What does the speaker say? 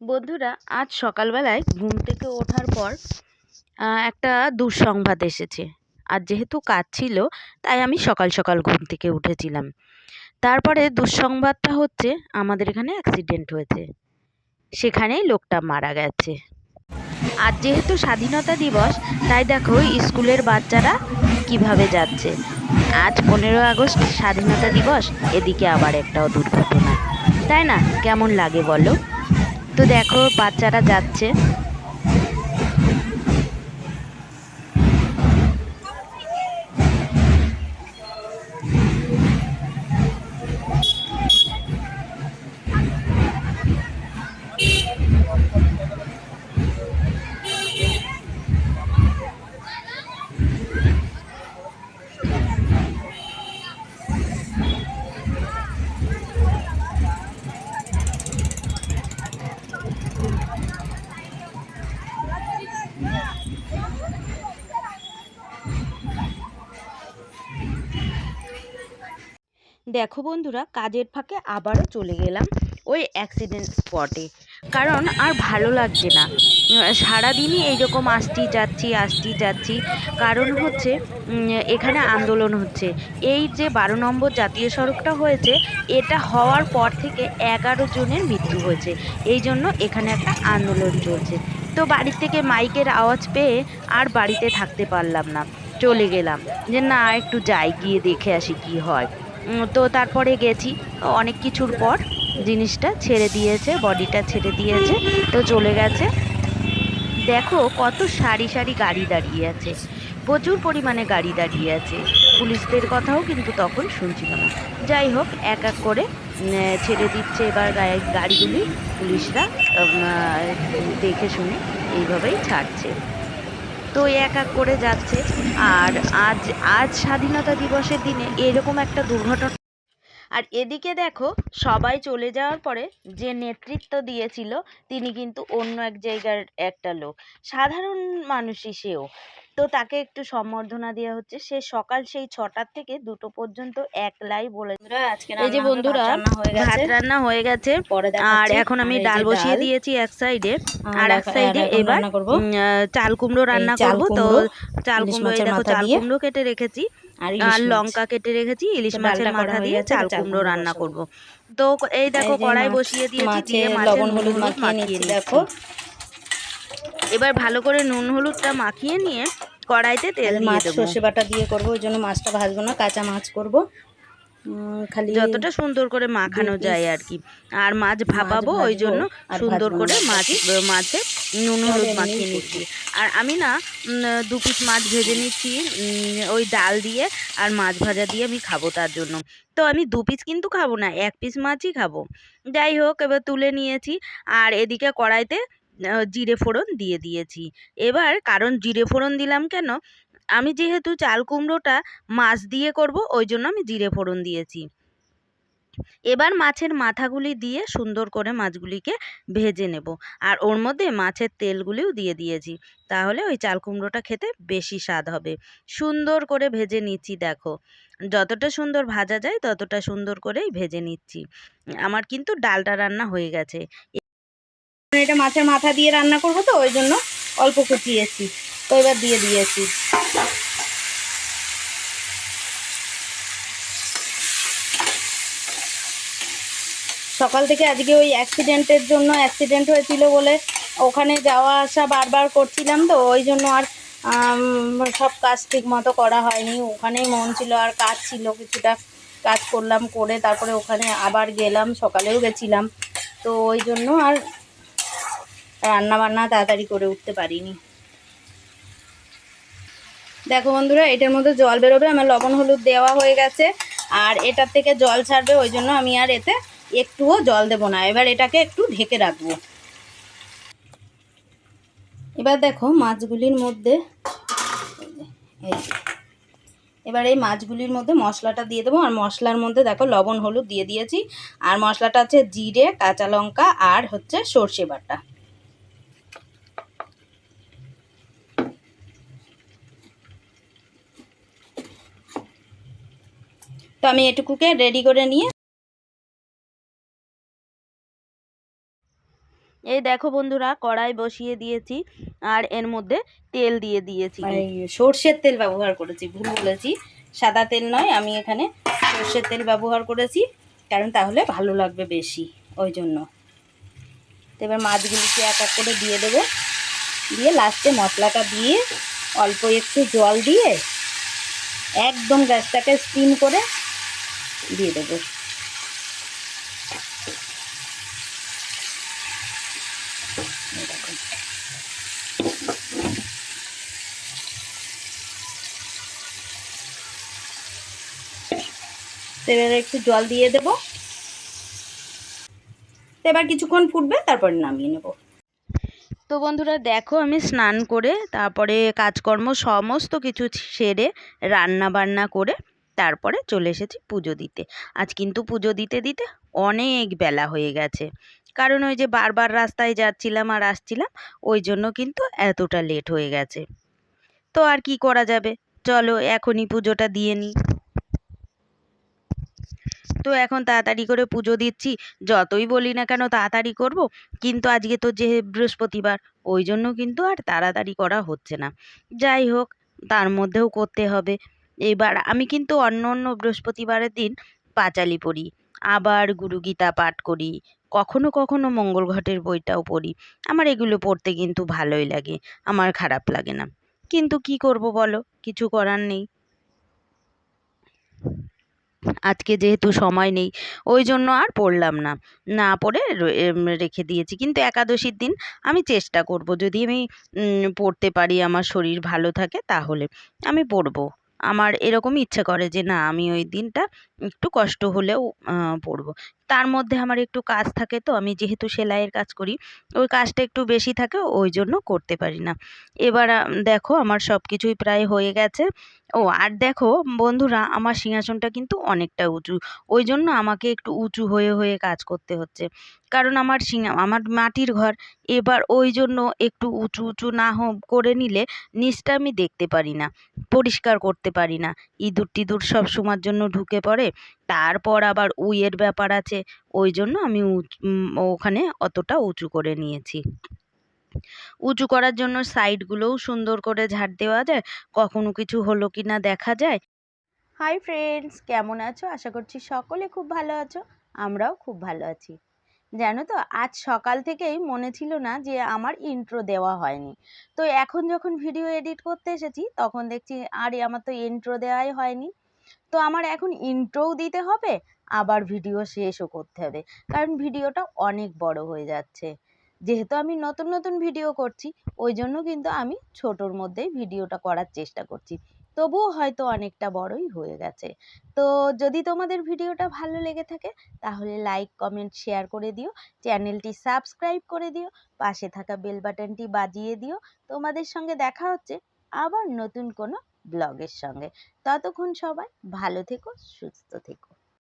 বন্ধুরা, আজ সকালবেলায় ঘুম থেকে ওঠার পর একটা দুঃসংবাদ এসেছে। আর যেহেতু কাজ ছিল, তাই আমি সকাল সকাল ঘুম থেকে উঠেছিলাম। তারপরে দুঃসংবাদটা হচ্ছে, আমাদের এখানে অ্যাক্সিডেন্ট হয়েছে। সেখানেই লোকটা মারা গেছে। আর যেহেতু স্বাধীনতা দিবস, তাই দেখো, স্কুলের বাচ্চারা কীভাবে যাচ্ছে। আজ পনেরো আগস্ট, স্বাধীনতা দিবস, এদিকে আবার একটাও দুর্ঘটনা। তাই না? কেমন লাগে বলো? তো দেখো বাচ্চারা যাচ্ছে। দেখো বন্ধুরা, কাজের ফাঁকে আবারও চলে গেলাম ওই অ্যাক্সিডেন্ট স্পটে কারণ আর ভালো লাগছে না। সারাদিনই এইরকম আসছি যাচ্ছি আসছি যাচ্ছি। কারণ হচ্ছে এখানে আন্দোলন হচ্ছে। এই যে বারো নম্বর জাতীয় সড়কটা হয়েছে, এটা হওয়ার পর থেকে এগারো জনের মৃত্যু হয়েছে। এই জন্য এখানে একটা আন্দোলন চলছে। তো বাড়ির থেকে মাইকের আওয়াজ পেয়ে আর বাড়িতে থাকতে পারলাম না। চলে গেলাম। যে না, একটু যাই, গিয়ে দেখে আসি কি হয়। তো তারপরে গেছি। অনেক কিছুর পর জিনিসটা ছেড়ে দিয়েছে, বডিটা ছেড়ে দিয়েছে, তো চলে গেছে। দেখো কত সারি সারি গাড়ি দাঁড়িয়ে আছে। প্রচুর পরিমাণে গাড়ি দাঁড়িয়ে আছে। পুলিশদের কথাও কিন্তু তখন শুনছিল না। যাই হোক, এক এক করে ছেড়ে দিচ্ছে এবার গাড়িগুলি। পুলিশরা দেখে শুনে এইভাবেই ছাড়ছে। তো এক এক করে যাচ্ছে। আর আজ আজ স্বাধীনতা দিবসের দিনে এরকম একটা দুর্ঘটনা আর এদিকে দেখো, সবাই চলে যাওয়ার পরে যে নেতৃত্ব দিয়েছিল, তিনি কিন্তু অন্য এক জায়গার একটা লোক। সাধারণ মানুষই সেও। তো তাকে একটু সম্বর্ধনা দেওয়া হচ্ছে। সে সকাল সেই ছটার থেকে দুটো পর্যন্ত একলাই বলে এই যে বন্ধুরা ভাত রান্না হয়ে গেছে। আর এখন আমি ডাল বসিয়ে দিয়েছি এক সাইডে আর এক সাইডে এবার চাল কুমড়ো রান্না করব। তো চাল কুমড়ো দেখো চাল কুমড়ো কেটে রেখেছি। আর লঙ্কা কেটে রেখেছি ইলিশ মাছের মাথা দিয়ে চাল কুমড়ো রান্না করব। তো এই দেখো কড়াই বসিয়ে দিয়েছি দিয়ে মাছের হলুদ মাখিয়ে নিয়েছি দেখো। এবার ভালো করে নুন হলুদটা মাখিয়ে নিয়ে কড়াইতে তেল মাছ সর্ষে বাটা দিয়ে করব ওই জন্য মাছটা ভাজবো না কাঁচা মাছ করব। খালি যতটা সুন্দর করে মাখানো যায় আর কি। আর মাছ ভাপাবো ওই জন্য সুন্দর করে মাছ মাছে নুন হলুদ মাখিয়ে নিচ্ছি। আর আমি না দু পিস মাছ ভেজে নিচ্ছি ওই ডাল দিয়ে আর মাছ ভাজা দিয়ে আমি খাব তার জন্য। তো আমি দু পিস কিন্তু খাব না এক পিস মাছই খাব। যাই হোক এবার তুলে নিয়েছি। আর এদিকে কড়াইতে জিরে ফোড়ন দিয়ে দিয়েছি। এবার কারণ জিরে ফোড়ন দিলাম কেন? আমি যেহেতু চাল কুমড়োটা মাছ দিয়ে করব, ওই জন্য আমি জিরে ফোড়ন দিয়েছি। এবার মাছের মাথাগুলি দিয়ে সুন্দর করে মাছগুলিকে ভেজে নেব। আর ওর মধ্যে মাছের তেলগুলিও দিয়ে দিয়েছি। তাহলে ওই চাল কুমড়োটা খেতে বেশি স্বাদ হবে। সুন্দর করে ভেজে নিচ্ছি, দেখো। যতটা সুন্দর ভাজা যায়, ততটা সুন্দর করেই ভেজে নিচ্ছি। আমার কিন্তু ডালটা রান্না হয়ে গেছে। এটা মাছের মাথা দিয়ে রান্না করব তো, ওই জন্য অল্প কুচিয়েছি। তো এবার দিয়ে দিয়েছি। সকাল থেকে আজকে ওই অ্যাক্সিডেন্টের জন্য অ্যাক্সিডেন্ট হয়েছিল বলে ওখানে যাওয়া আসা বারবার করছিলাম তো, ওই জন্য আর সব কাজ ঠিক মতো করা হয়নি। ওখানেই মন ছিল আর কাজ ছিল, কিছুটা কাজ করলাম করে তারপরে ওখানে আবার গেলাম, সকালেও গেছিলাম। তো ওই জন্য আর রান্না বান্না তাড়াতাড়ি করে উঠতে পারিনি। দেখো বন্ধুরা, এটার মধ্যে জল বেরোবে, আমার লবণ হলুদ দেওয়া হয়ে গেছে, আর এটার থেকে জল ছাড়বে, ওই জন্য আমি আর এতে একটুও জল দেব না। এবার এটাকে একটু ঢেকে রাখব। এবার দেখো মাছগুলির মধ্যে এবার এই মাছগুলির মধ্যে মশলাটা দিয়ে দেবো, আর মশলার মধ্যে দেখো লবণ হলুদ দিয়ে দিয়েছি, আর মশলাটা হচ্ছে জিরে, কাঁচা লঙ্কা, আর হচ্ছে সর্ষে বাটা। তো আমি এটুকুকে রেডি করে নিয়ে এই দেখো বন্ধুরা কড়াই বসিয়ে দিয়েছি আর এর মধ্যে তেল দিয়ে দিয়েছি। মানে সর্ষের তেল ব্যবহার করেছি, ভুল বলেছি। সাদা তেল নয়, আমি এখানে সর্ষের তেল ব্যবহার করেছি, কারণ তাহলে ভালো লাগবে বেশি, ওই জন্য। তো এবার মাছগুলিকে এক এক করে দিয়ে দেবো। দিয়ে লাস্টে মশলাটা দিয়ে অল্প একটু জল দিয়ে একদম গ্যাসটাকে স্টিম করে দিয়ে দেবো। এবারে একটু জল দিয়ে দেব। এবার কিছুক্ষণ ফুটবে, তারপরে নামিয়ে নেব। তো বন্ধুরা, দেখো আমি স্নান করে, তারপরে কাজকর্ম সমস্ত কিছু সেরে রান্না বান্না করে তারপরে চলে এসেছি পুজো দিতে। আজ কিন্তু পুজো দিতে দিতে অনেক বেলা হয়ে গেছে। কারণ ওই যে বারবার রাস্তায় যাচ্ছিলাম আর আসছিলাম, ওই জন্য কিন্তু এতটা লেট হয়ে গেছে। তো আর কি করা যাবে? চলো এখনই পুজোটা দিয়ে নিই। তো এখন তাড়াতাড়ি করে পুজো দিচ্ছি, যতই বলি না কেন তাড়াতাড়ি করব, কিন্তু আজকে তো যে বৃহস্পতিবার, ওই জন্য কিন্তু আর তাড়াতাড়ি করা হচ্ছে না। যাই হোক, তার মধ্যেও করতে হবে। এবার আমি কিন্তু অন্য অন্য বৃহস্পতিবারের দিন পাঁচালি পড়ি, আবার গুরুগীতা পাঠ করি, কখনো কখনো মঙ্গল ঘটের বইটাও পড়ি। আমার এগুলো পড়তে কিন্তু ভালোই লাগে, আমার খারাপ লাগে না। কিন্তু কি করব বলো, কিছু করার নেই। আজকে যেহেতু সময় নেই, ওই জন্য আর পড়লাম না। না পড়ে রেখে দিয়েছি। কিন্তু একাদশীর দিন আমি চেষ্টা করব, যদি আমি পড়তে পারি, আমার শরীর ভালো থাকে, তাহলে আমি পড়ব। আমার এরকমই ইচ্ছা করে যে না আমি ওই দিনটা একটু কষ্ট হলেও পড়ব। তার মধ্যে আমার একটু কাজ থাকে তো, আমি যেহেতু সেলাইয়ের কাজ করি, ওই কাজটা একটু বেশি থাকে, ওই জন্য করতে পারি না। এবার দেখো আমার সব কিছুই প্রায় হয়ে গেছে। ও, আর দেখো বন্ধুরা, আমার সিংহাসনটা কিন্তু অনেকটা উঁচু, ওই জন্য আমাকে একটু উঁচু হয়ে হয়ে কাজ করতে হচ্ছে। কারণ আমার সিংহা আমার মাটির ঘর, এবার ওই জন্য একটু উঁচু উঁচু না হ- করে নিলে নিচটা আমি দেখতে পারি না, পরিষ্কার করতে পারি না। ইঁদুর টিদুর সব সময়ের জন্য ঢুকে পড়ে তারপর আবার উইয়ের ব্যাপার আছে, ওই জন্য আমি ওখানে অতটা উঁচু করে নিয়েছি। উঁচু করার জন্য সাইডগুলোও সুন্দর করে ঝাড় দেওয়া যায়, কখনো কিছু হলো কি না দেখা যায়। হাই ফ্রেন্ডস, কেমন আছো? আশা করছি সকলে খুব ভালো আছো, আমরাও খুব ভালো আছি। জানো তো, আজ সকাল থেকেই মনে ছিল না যে আমার ইন্ট্রো দেওয়া হয়নি। তো এখন যখন ভিডিও এডিট করতে এসেছি, তখন দেখছি, আরে, আমার তো ইন্ট্রো দেওয়াই হয়নি। তো আমার এখন ইন্ট্রোও দিতে হবে, আবার ভিডিও শেষও করতে হবে। কারণ ভিডিওটা অনেক বড় হয়ে যাচ্ছে। যেহেতু আমি নতুন নতুন ভিডিও করছি, ওই জন্য কিন্তু আমি ছোটোর মধ্যেই ভিডিওটা করার চেষ্টা করছি। তবুও হয়তো অনেকটা বড়ই হয়ে গেছে। তো যদি তোমাদের ভিডিওটা ভালো লেগে থাকে, তাহলে লাইক কমেন্ট শেয়ার করে দিও। চ্যানেলটি সাবস্ক্রাইব করে দিও। পাশে থাকা বেল বাটনটি বাজিয়ে দিও। তোমাদের সঙ্গে দেখা হচ্ছে আবার নতুন কোনো ব্লগের সঙ্গে। ততক্ষণ সবাই ভালো থেকো সুস্থ থেকো।